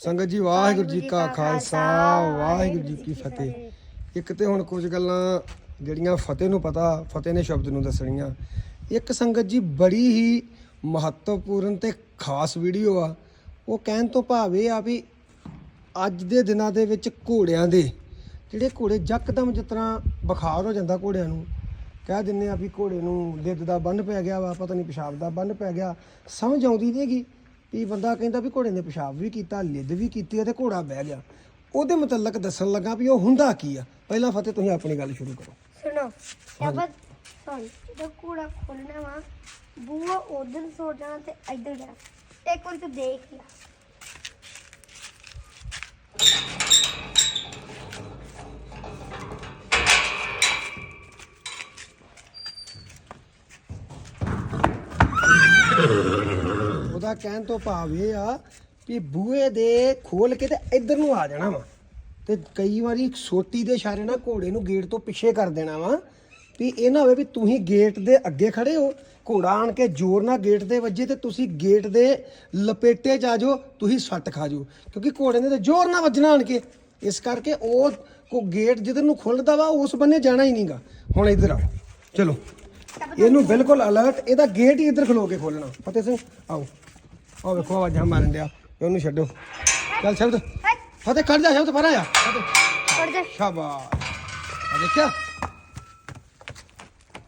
ਸੰਗਤ ਜੀ, ਵਾਹਿਗੁਰੂ ਜੀ ਕਾ ਖਾਲਸਾ, ਵਾਹਿਗੁਰੂ ਜੀ ਕੀ ਫਤਿਹ। ਇੱਕ ਤੇ ਹੁਣ ਕੁਝ ਗੱਲਾਂ ਜਿਹੜੀਆਂ ਫਤਿਹ ਨੂੰ ਪਤਾ, ਫਤਿਹ ਨੇ ਸ਼ਬਦ ਨੂੰ ਦੱਸਣੀਆਂ। ਇੱਕ ਸੰਗਤ ਜੀ ਬੜੀ ਹੀ ਮਹੱਤਵਪੂਰਨ ਤੇ ਖਾਸ ਵੀਡੀਓ ਆ। ਉਹ ਕਹਿਣ ਤੋਂ ਭਾਵ ਇਹ ਆ ਵੀ ਅੱਜ ਦੇ ਦਿਨਾਂ ਦੇ ਵਿੱਚ ਘੋੜਿਆਂ ਦੇ, ਜਿਹੜੇ ਘੋੜੇ ਯਕਦਮ ਜਿਸ ਤਰ੍ਹਾਂ ਬੁਖਾਰ ਹੋ ਜਾਂਦਾ ਘੋੜਿਆਂ ਨੂੰ, ਕਹਿ ਦਿੰਨੇ ਆ ਵੀ ਘੋੜੇ ਨੂੰ ਲਿੱਦ ਦਾ ਬੰਨ ਪੈ ਗਿਆ ਵਾ, ਪਤਾ ਨਹੀਂ ਪਿਸ਼ਾਬ ਦਾ ਬੰਨ ਪੈ ਗਿਆ। ਸਮਝ ਆਉਂਦੀ ਨਹੀਂਗੀ ਵੀ ਬੰਦਾ ਕਹਿੰਦਾ ਵੀ ਘੋੜੇ ਨੇ ਪਿਸ਼ਾਬ ਵੀ ਕੀਤਾ ਲਿੱਦ ਵੀ ਕੀਤੀ ਤੇ ਘੋੜਾ ਬਹਿ ਗਿਆ। ਉਹਦੇ ਮੁਤਲਕ ਦੱਸਣ ਲੱਗਾ ਵੀ ਉਹ ਹੁੰਦਾ ਕੀ ਆ। ਪਹਿਲਾਂ ਫਤਿਹ ਤੁਸੀਂ ਆਪਣੀ ਗੱਲ ਸ਼ੁਰੂ ਕਰੋ। ਸੁਣੋ ਸ਼ਬਦ ਸੁਣ ਜਦੋਂ ਕੂੜਾ ਖੋਲਣਾ ਵਾ ਬੂਆ ਉਧਰ ਸੋ ਜਾਣਾ ਤੇ ਇੱਧਰ ਜਾਣਾ। ਇੱਕ ਵਾਰ ਤੂੰ ਦੇਖ ਲਿਆ ਉਹਦਾ ਕਹਿਣ ਤੋਂ ਭਾਵ ਇਹ ਆ ਵੀ ਬੂਹੇ ਦੇ ਖੋਲ ਕੇ ਤੇ ਇੱਧਰ ਨੂੰ ਆ ਜਾਣਾ ਵਾ। ਤੇ ਕਈ ਵਾਰੀ ਸੋਟੀ ਦੇ ਇਸ਼ਾਰੇ ਨਾਲ ਘੋੜੇ ਨੂੰ ਗੇਟ ਤੋਂ ਪਿੱਛੇ ਕਰ ਦੇਣਾ ਵਾ ਵੀ ਇਹ ਨਾ ਹੋਵੇ ਵੀ ਤੁਸੀਂ ਗੇਟ ਦੇ ਅੱਗੇ ਖੜੇ ਹੋ, ਘੋੜਾ ਆਣ ਕੇ ਜ਼ੋਰ ਨਾਲ ਗੇਟ ਦੇ ਵੱਜੇ ਤੇ ਤੁਸੀਂ ਗੇਟ ਦੇ ਲਪੇਟੇ ਚ ਆ ਜਾਓ, ਤੁਸੀਂ ਸੱਟ ਖਾ ਜਾਓ। ਕਿਉਂਕਿ ਘੋੜੇ ਨੇ ਤੇ ਜ਼ੋਰ ਨਾਲ ਵੱਜਣਾ ਆਣ ਕੇ। ਇਸ ਕਰਕੇ ਉਹ ਕੋ ਗੇਟ ਜਿੱਧਰ ਨੂੰ ਖੁੱਲਦਾ ਵਾ, ਉਸ ਬੰਨੇ ਜਾਣਾ ਹੀ ਨਹੀਂਗਾ। ਹੁਣ ਇੱਧਰ ਆ ਚਲੋ। ਇਹਨੂੰ ਬਿਲਕੁਲ ਅਲਰਟ ਇਹਦਾ ਗੇਟ ਹੀ ਇੱਧਰ ਖਲੋ ਕੇ ਖੋਲਣਾ ਫਤਿਹ ਸਿੰਘ, ਆਓ। ਆਓ ਵੇਖੋ ਆਵਾਜ਼ਾਂ ਮਾਰਨ ਡਿਆ। ਇਹਨੂੰ ਛੱਡੋ। ਚੱਲ ਸ਼ਬਦ। ਫਤਿਹ ਖੜ ਜਾ ਸ਼ਬਦ ਪਰਾਂ ਆ ਫਤਿਹ ਫੜ ਜਾ। ਸ਼ਾਬਾਸ਼। ਆ ਦੇਖਿਆ?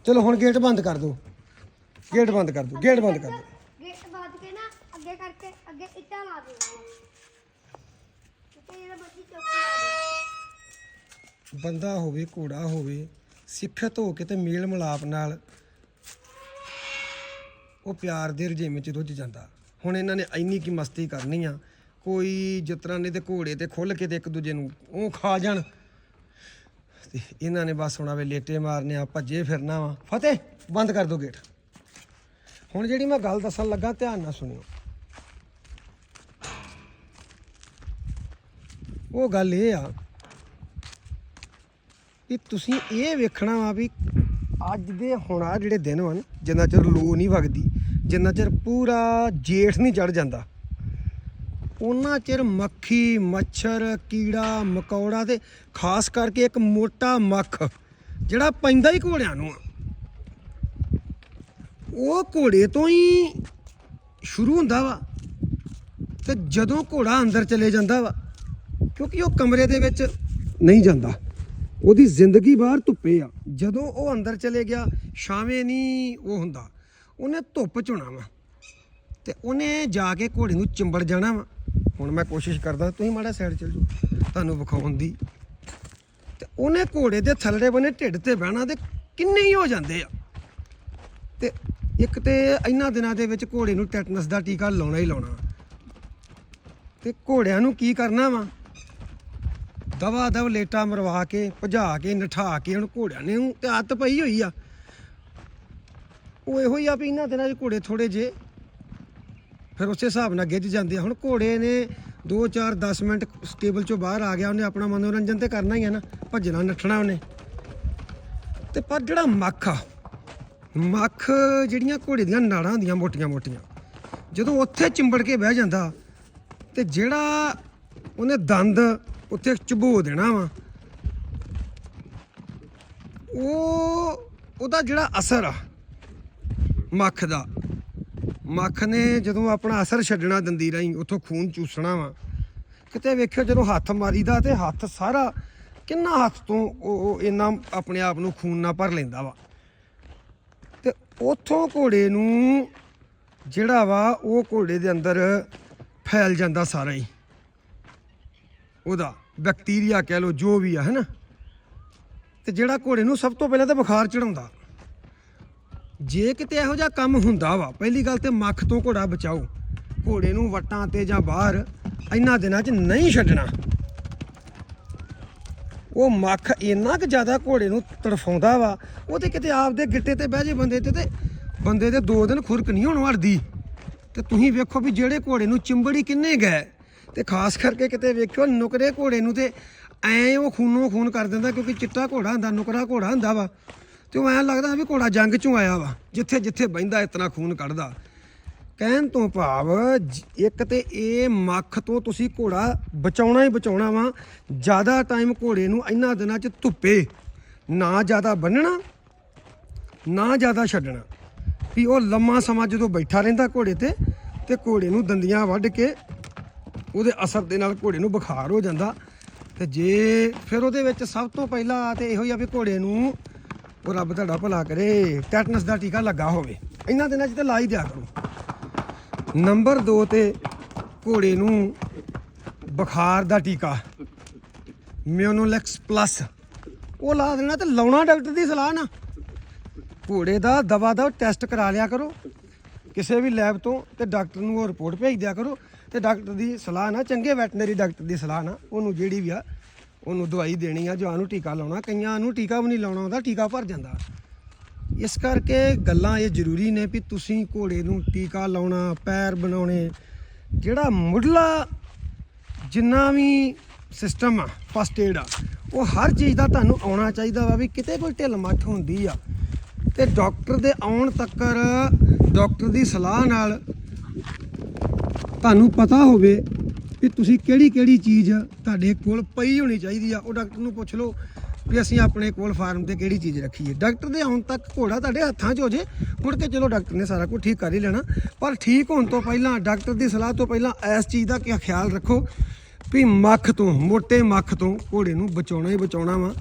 ਚਲੋ ਹੁਣ ਗੇਟ ਬੰਦ ਕਰ ਦਿਓ ਗੇਟ ਬੰਦ ਕਰ ਦਿਓ ਗੇਟ ਬੰਦ ਕਰ ਦਿਓ ਗੇਟ ਬਾਦ ਕੇ ਨਾ ਅੱਗੇ ਕਰਕੇ ਅੱਗੇ ਇੱਟਾਂ ਲਾ ਦੇ। ਤੇ ਇਹਦਾ ਮੱਛੀ ਚੁੱਕ ਕੇ ਲਾ ਦੇ। ਬੰਦਾ ਹੋਵੇ ਘੋੜਾ ਹੋਵੇ ਸਿੱਖਿਅਤ ਹੋ ਕੇ ਤੇ ਮੇਲ ਮਿਲਾਪ ਨਾਲ ਉਹ ਪਿਆਰ ਦੇ ਰਜੇਵੇਂ ਚ ਰੁੱਝ ਜਾਂਦਾ। ਹੁਣ ਇਹਨਾਂ ਨੇ ਇੰਨੀ ਕੀ ਮਸਤੀ ਕਰਨੀ ਆ, ਕੋਈ ਜਿਸ ਤਰ੍ਹਾਂ ਨੇ ਤੇ ਘੋੜੇ ਤੇ ਖੁੱਲ ਕੇ ਤੇ ਇੱਕ ਦੂਜੇ ਨੂੰ ਉਹ ਖਾ ਜਾਣ। ਤੇ ਇਹਨਾਂ ਨੇ ਬਸ ਹੁਣ ਆਵੇ ਲੇਟੇ ਮਾਰਨੇ ਆ ਭੱਜੇ ਫਿਰਨਾ ਵਾ। ਫਤਿਹ, ਬੰਦ ਕਰ ਦੋ ਗੇਟ। ਹੁਣ ਜਿਹੜੀ ਮੈਂ ਗੱਲ ਦੱਸਣ ਲੱਗਾ, ਧਿਆਨ ਨਾਲ ਸੁਣਿਓ। ਉਹ ਗੱਲ ਇਹ ਆ ਵੀ ਤੁਸੀਂ ਇਹ ਵੇਖਣਾ ਵਾ ਵੀ ਅੱਜ ਦੇ ਹੁਣ ਆ ਜਿਹੜੇ ਦਿਨ ਹਨ ਜਿੰਨਾ ਚਿਰ ਲੂ ਨਹੀਂ ਵਗਦੀ ਜਿੰਨਾ ਚਿਰ ਪੂਰਾ ਜੇਠ ਨਹੀਂ ਚੜ ਜਾਂਦਾ ਉਹਨਾਂ ਚਿਰ ਮੱਖੀ, ਮੱਛਰ, ਕੀੜਾ, ਮਕੌੜਾ ਤੇ ਖਾਸ ਕਰਕੇ ਇੱਕ ਮੋਟਾ ਮੱਖ ਜਿਹੜਾ ਪੈਂਦਾ ਹੀ ਘੋੜਿਆਂ ਨੂੰ ਆ, ਉਹ ਘੋੜੇ ਤੋਂ ਹੀ ਸ਼ੁਰੂ ਹੁੰਦਾ ਵਾ ਤੇ ਜਦੋਂ ਘੋੜਾ ਅੰਦਰ ਚਲੇ ਜਾਂਦਾ ਵਾ, ਕਿਉਂਕਿ ਉਹ ਕਮਰੇ ਦੇ ਵਿੱਚ ਨਹੀਂ ਜਾਂਦਾ, ਉਹਦੀ ਜ਼ਿੰਦਗੀ ਬਾਹਰ ਧੁੱਪੇ ਆ, ਜਦੋਂ ਉਹ ਅੰਦਰ ਚਲੇ ਗਿਆ, ਛਾਵੇਂ ਨਹੀਂ ਉਹ ਹੁੰਦਾ। ਉਹਨੇ ਧੁੱਪ ਚੁਣਾ ਵਾ ਤੇ ਉਹਨੇ ਜਾ ਕੇ ਘੋੜੇ ਨੂੰ ਚਿੰਬੜ ਜਾਣਾ ਵਾ। ਹੁਣ ਮੈਂ ਕੋਸ਼ਿਸ਼ ਕਰਦਾ, ਤੁਸੀਂ ਮਾੜਾ ਸਾਈਡ ਚੱਲ ਜਾਓ, ਤੁਹਾਨੂੰ ਵਿਖਾਉਣ ਦੀ। ਤੇ ਉਹਨੇ ਘੋੜੇ ਦੇ ਥੱਲੜੇ ਬਨੇ ਢਿੱਡ ਤੇ ਬਹਿਣਾ ਤੇ ਕਿੰਨੇ ਹੀ ਹੋ ਜਾਂਦੇ ਆ। ਤੇ ਇੱਕ ਤੇ ਇਹਨਾਂ ਦਿਨਾਂ ਦੇ ਵਿੱਚ ਘੋੜੇ ਨੂੰ ਟੈਟਨਸ ਦਾ ਟੀਕਾ ਲਾਉਣਾ ਹੀ ਲਾਉਣਾ। ਤੇ ਘੋੜਿਆਂ ਨੂੰ ਕੀ ਕਰਨਾ ਵਾ? ਦਵਾ ਦਵ ਲੇਟਾ ਮਰਵਾ ਕੇ, ਭਜਾ ਕੇ, ਨਠਾ ਕੇ ਹੁਣ ਘੋੜਿਆਂ ਨੇ ਤੇ ਆਦਤ ਪਈ ਹੋਈ ਆ। ਉਹ ਇਹੋ ਹੀ ਆ ਵੀ ਇਹਨਾਂ ਦਿਨਾਂ 'ਚ ਘੋੜੇ ਥੋੜੇ ਜੇ ਫਿਰ ਉਸੇ ਹਿਸਾਬ ਨਾਲ ਗਿੱਜ ਜਾਂਦੇ ਆ। ਹੁਣ ਘੋੜੇ ਨੇ 2 4 10 ਮਿੰਟ ਸਟੇਬਲ ਚੋਂ ਬਾਹਰ ਆ ਗਿਆ, ਉਹਨੇ ਆਪਣਾ ਮਨੋਰੰਜਨ ਤੇ ਕਰਨਾ ਹੀ ਆ ਨਾ, ਭੱਜਣਾ, ਨੱਠਣਾ ਉਹਨੇ। ਤੇ ਪਰ ਜਿਹੜਾ ਮੱਖ ਆ, ਮੱਖ ਜਿਹੜੀਆਂ ਘੋੜੇ ਦੀਆਂ ਨਾੜਾਂ ਹੁੰਦੀਆਂ ਮੋਟੀਆਂ ਮੋਟੀਆਂ, ਜਦੋਂ ਉੱਥੇ ਚਿੰਬੜ ਕੇ ਬਹਿ ਜਾਂਦਾ, ਤੇ ਜਿਹੜਾ ਉਹਨੇ ਦੰਦ ਉੱਥੇ ਚਬੋ ਦੇਣਾ ਵਾ, ਉਹ ਉਹਦਾ ਜਿਹੜਾ ਅਸਰ ਆ ਮੱਖ ਦਾ। ਮੱਖ ਨੇ ਜਦੋਂ ਆਪਣਾ ਅਸਰ ਛੱਡਣਾ ਦੰਦੀ ਰਾਹੀਂ ਉੱਥੋਂ ਖੂਨ ਚੂਸਣਾ ਵਾ। ਕਿਤੇ ਵੇਖਿਓ ਜਦੋਂ ਹੱਥ ਮਾਰੀਦਾ ਤੇ ਹੱਥ ਸਾਰਾ, ਕਿੰਨਾ ਹੱਥ ਤੋਂ ਉਹ ਉਹ ਇੰਨਾ ਆਪਣੇ ਆਪ ਨੂੰ ਖੂਨ ਨਾਲ ਭਰ ਲੈਂਦਾ ਵਾ। ਤੇ ਉੱਥੋਂ ਘੋੜੇ ਨੂੰ ਜਿਹੜਾ ਵਾ, ਉਹ ਘੋੜੇ ਦੇ ਅੰਦਰ ਫੈਲ ਜਾਂਦਾ ਸਾਰਾ ਹੀ ਉਹਦਾ ਬੈਕਟੀਰੀਆ ਕਹਿ ਲਓ ਜੋ ਵੀ ਆ, ਹੈਨਾ? ਤੇ ਜਿਹੜਾ ਘੋੜੇ ਨੂੰ ਸਭ ਤੋਂ ਪਹਿਲਾਂ ਤਾਂ ਬੁਖਾਰ ਚੜਾਉਂਦਾ ਜੇ ਕਿਤੇ ਇਹੋ ਜਿਹਾ ਕੰਮ ਹੁੰਦਾ ਵਾ, ਪਹਿਲੀ ਗੱਲ ਤੇ ਮੱਖ ਤੋਂ ਘੋੜਾ ਬਚਾਓ। ਘੋੜੇ ਨੂੰ ਵਟਾਂ ਤੇ ਜਾਂ ਬਾਹਰ ਇਹਨਾਂ ਦਿਨਾਂ 'ਚ ਨਹੀਂ ਛੱਡਣਾ। ਉਹ ਮੱਖ ਇੰਨਾ ਕੁ ਜ਼ਿਆਦਾ ਘੋੜੇ ਨੂੰ ਤੜਫਾਉਂਦਾ ਵਾ, ਉਹ ਤੇ ਕਿਤੇ ਆਪਦੇ ਗਿੱਟੇ ਤੇ ਬਹਿ ਜੇ ਬੰਦੇ ਤੇ ਤੇ ਬੰਦੇ ਦੇ ਦੋ ਦਿਨ ਖੁਰਕ ਨਹੀਂ ਹੋਣ ਵੜਦੀ। ਤੇ ਤੁਸੀਂ ਵੇਖੋ ਵੀ ਜਿਹੜੇ ਘੋੜੇ ਨੂੰ ਚਿੰਬੜੀ ਕਿੰਨੇ ਗਏ ਤੇ ਖਾਸ ਕਰਕੇ ਕਿਤੇ ਵੇਖਿਓ ਨੁਕਰੇ ਘੋੜੇ ਨੂੰ ਤੇ ਐ ਉਹ ਖੂਨੋਂ ਖੂਨ ਕਰ ਦਿੰਦਾ ਕਿਉਂਕਿ ਚਿੱਟਾ ਘੋੜਾ ਹੁੰਦਾ, ਨੁਕਰਾ ਘੋੜਾ ਹੁੰਦਾ ਵਾ। ਤੇ ਉਹ ਐਂ ਲੱਗਦਾ ਵੀ ਘੋੜਾ ਜੰਗ ਚੋਂ ਆਇਆ ਵਾ, ਜਿੱਥੇ ਜਿੱਥੇ ਬਹਿੰਦਾ, ਇਤਨਾ ਖੂਨ ਕੱਢਦਾ। ਕਹਿਣ ਤੋਂ ਭਾਵ ਇੱਕ ਤੇ ਇਹ ਮੱਖ ਤੋਂ ਤੁਸੀਂ ਘੋੜਾ ਬਚਾਉਣਾ ਹੀ ਬਚਾਉਣਾ ਵਾ, ਜ਼ਿਆਦਾ ਟਾਈਮ ਘੋੜੇ ਨੂੰ ਇਹਨਾਂ ਦਿਨਾਂ 'ਚ ਧੁੱਪੇ, ਨਾ ਜ਼ਿਆਦਾ ਬੰਨਣਾ, ਨਾ ਜ਼ਿਆਦਾ ਛੱਡਣਾ। ਵੀ ਉਹ ਲੰਮਾ ਸਮਾਂ ਜਦੋਂ ਬੈਠਾ ਰਹਿੰਦਾ ਘੋੜੇ ਤੇ ਤੇ ਘੋੜੇ ਨੂੰ ਦੰਦੀਆਂ ਵੱਢ ਕੇ ਉਹਦੇ ਅਸਰ ਦੇ ਨਾਲ ਘੋੜੇ ਨੂੰ ਬੁਖਾਰ ਹੋ ਜਾਂਦਾ। ਤੇ ਜੇ ਫਿਰ ਉਹਦੇ ਵਿੱਚ ਸਭ ਤੋਂ ਪਹਿਲਾਂ ਤੇ ਇਹੋ ਹੀ ਆ ਵੀ ਘੋੜੇ ਨੂੰ ਉਹ ਰੱਬ ਤੁਹਾਡਾ ਭਲਾ ਕਰੇ ਟੈਟਨਸ ਦਾ ਟੀਕਾ ਲੱਗਾ ਹੋਵੇ। ਇਹਨਾਂ ਦਿਨਾਂ 'ਚ ਤਾਂ ਲਾ ਹੀ ਦਿਆ ਕਰੋ। ਨੰਬਰ 2 ਤੇ ਘੋੜੇ ਨੂੰ ਬੁਖਾਰ ਦਾ ਟੀਕਾ। ਮਿਓਨੋਲੈਕਸ ਪਲੱਸ। ਉਹ ਲਾ ਦੇਣਾ ਤੇ ਲਾਉਣਾ ਡਾਕਟਰ ਦੀ ਸਲਾਹ ਨਾ। ਘੋੜੇ ਦਾ ਦਵਾ ਦਾ ਟੈਸਟ ਕਰਾ ਲਿਆ ਕਰੋ। ਕਿਸੇ ਵੀ ਲੈਬ ਤੋਂ ਤੇ ਡਾਕਟਰ ਨੂੰ ਉਹ ਰਿਪੋਰਟ ਭੇਜ ਦਿਆ ਕਰੋ। ਤੇ ਡਾਕਟਰ ਦੀ ਸਲਾਹ ਨਾ, ਚੰਗੇ ਵੈਟਰਨਰੀ ਡਾਕਟਰ ਦੀ ਸਲਾਹ ਨਾ, ਉਹਨੂੰ ਜਿਹੜੀ ਵੀ ਆ ਉਹਨੂੰ ਦਵਾਈ ਦੇਣੀ ਆ, ਜਾਂ ਨੂੰ ਟੀਕਾ ਲਾਉਣਾ। ਕਈਆਂ ਨੂੰ ਟੀਕਾ ਵੀ ਨਹੀਂ ਲਾਉਣਾ ਹੁੰਦਾ, ਟੀਕਾ ਭਰ ਜਾਂਦਾ। ਇਸ ਕਰਕੇ ਗੱਲਾਂ ਇਹ ਜ਼ਰੂਰੀ ਨੇ ਵੀ ਤੁਸੀਂ ਘੋੜੇ ਨੂੰ ਟੀਕਾ ਲਾਉਣਾ, ਪੈਰ ਬਣਾਉਣੇ। ਜਿਹੜਾ ਮੁੱਢਲਾ ਜਿੰਨਾ ਵੀ ਸਿਸਟਮ ਆ ਫਸਟ ਏਡ ਆ, ਉਹ ਹਰ ਚੀਜ਼ ਦਾ ਤੁਹਾਨੂੰ ਆਉਣਾ ਚਾਹੀਦਾ ਵਾ ਵੀ ਕਿਤੇ ਕੋਈ ਢਿੱਲ ਮੱਠ ਹੁੰਦੀ ਆ। ਤੇ ਡਾਕਟਰ ਦੇ ਆਉਣ ਤੱਕਰ ਡਾਕਟਰ ਦੀ ਸਲਾਹ ਨਾਲ ਤੁਹਾਨੂੰ ਪਤਾ ਹੋਵੇ ਵੀ ਤੁਸੀਂ ਕਿਹੜੀ ਕਿਹੜੀ ਚੀਜ਼ ਤੁਹਾਡੇ ਕੋਲ ਪਈ ਹੋਣੀ ਚਾਹੀਦੀ ਆ, ਉਹ ਡਾਕਟਰ ਨੂੰ ਪੁੱਛ ਲਓ ਵੀ ਅਸੀਂ ਆਪਣੇ ਕੋਲ ਫਾਰਮ ਤੇ ਕਿਹੜੀ ਚੀਜ਼ ਰੱਖੀਏ ਡਾਕਟਰ ਦੇ ਆਉਣ ਤੱਕ ਘੋੜਾ ਤੁਹਾਡੇ ਹੱਥਾਂ 'ਚ ਹੋ ਜੇ, ਮੁੜ ਕੇ ਚਲੋ ਡਾਕਟਰ ਨੇ ਸਾਰਾ ਕੁਝ ਠੀਕ ਕਰ ਹੀ ਲੈਣਾ, ਪਰ ਠੀਕ ਹੋਣ ਤੋਂ ਪਹਿਲਾਂ, ਡਾਕਟਰ ਦੀ ਸਲਾਹ ਤੋਂ ਪਹਿਲਾਂ ਇਸ ਚੀਜ਼ ਦਾ ਕੀ ਖਿਆਲ ਰੱਖੋ ਵੀ ਮੱਖ ਤੋਂ, ਮੋਟੇ ਮੱਖ ਤੋਂ ਘੋੜੇ ਨੂੰ ਬਚਾਉਣਾ ਹੀ ਬਚਾਉਣਾ ਵਾ।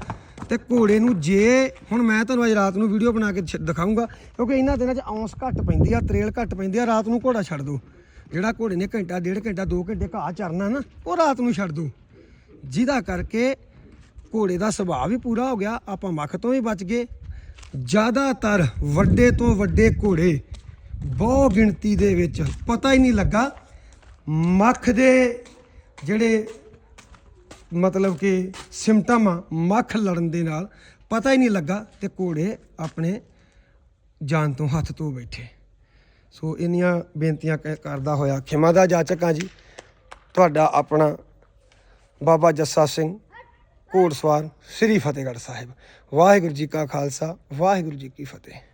ਤੇ ਘੋੜੇ ਨੂੰ ਜੇ, ਹੁਣ ਮੈਂ ਤੁਹਾਨੂੰ ਅੱਜ ਰਾਤ ਨੂੰ ਵੀਡੀਓ ਬਣਾ ਕੇ ਛ- ਦਿਖਾਊਂਗਾ, ਕਿਉਂਕਿ ਇਹਨਾਂ ਦਿਨਾਂ 'ਚ ਔਂਸ ਘੱਟ ਪੈਂਦੀ ਆ, ਤਰੇਲ ਘੱਟ ਪੈਂਦੀ ਆ, ਰਾਤ ਨੂੰ ਘੋੜਾ ਛੱਡ ਦਿਓ। ਜਿਹੜਾ ਘੋੜੇ ਨੇ ਘੰਟਾ, ਡੇਢ ਘੰਟਾ 2 ਘੰਟੇ ਘਾਹ ਚਰਨਾ ਨਾ, ਉਹ ਰਾਤ ਨੂੰ ਛੱਡ ਦਿਓ ਜਿਹਦਾ ਕਰਕੇ ਘੋੜੇ ਦਾ ਸੁਭਾਅ ਵੀ ਪੂਰਾ ਹੋ ਗਿਆ, ਆਪਾਂ ਮੱਖ ਤੋਂ ਵੀ ਬਚ ਗਏ। ਜ਼ਿਆਦਾਤਰ ਵੱਡੇ ਤੋਂ ਵੱਡੇ ਘੋੜੇ ਬਹੁ ਗਿਣਤੀ ਦੇ ਵਿੱਚ ਪਤਾ ਹੀ ਨਹੀਂ ਲੱਗਾ। ਮੱਖ ਦੇ ਜਿਹੜੇ ਮਤਲਬ ਕਿ ਸਿੰਪਟਮ ਆ, ਮੱਖ ਲੜਨ ਦੇ ਨਾਲ ਪਤਾ ਹੀ ਨਹੀਂ ਲੱਗਾ ਤੇ ਘੋੜੇ ਆਪਣੇ ਜਾਨ ਤੋਂ ਹੱਥ ਧੋ ਬੈਠੇ। ਸੋ ਇੰਨੀਆਂ ਬੇਨਤੀਆਂ ਕ- ਕਰਦਾ ਹੋਇਆ ਖਿਮਾ ਦਾ ਜਾਚਕਾਂ ਜੀ। ਤੁਹਾਡਾ ਆਪਣਾ ਬਾਬਾ ਜੱਸਾ ਸਿੰਘ ਘੋੜਸਵਾਰ ਸ੍ਰੀ ਫਤਿਹਗੜ੍ਹ ਸਾਹਿਬ। ਵਾਹਿਗੁਰੂ ਜੀ ਕਾ ਖਾਲਸਾ, ਵਾਹਿਗੁਰੂ ਜੀ ਕੀ ਫਤਿਹ।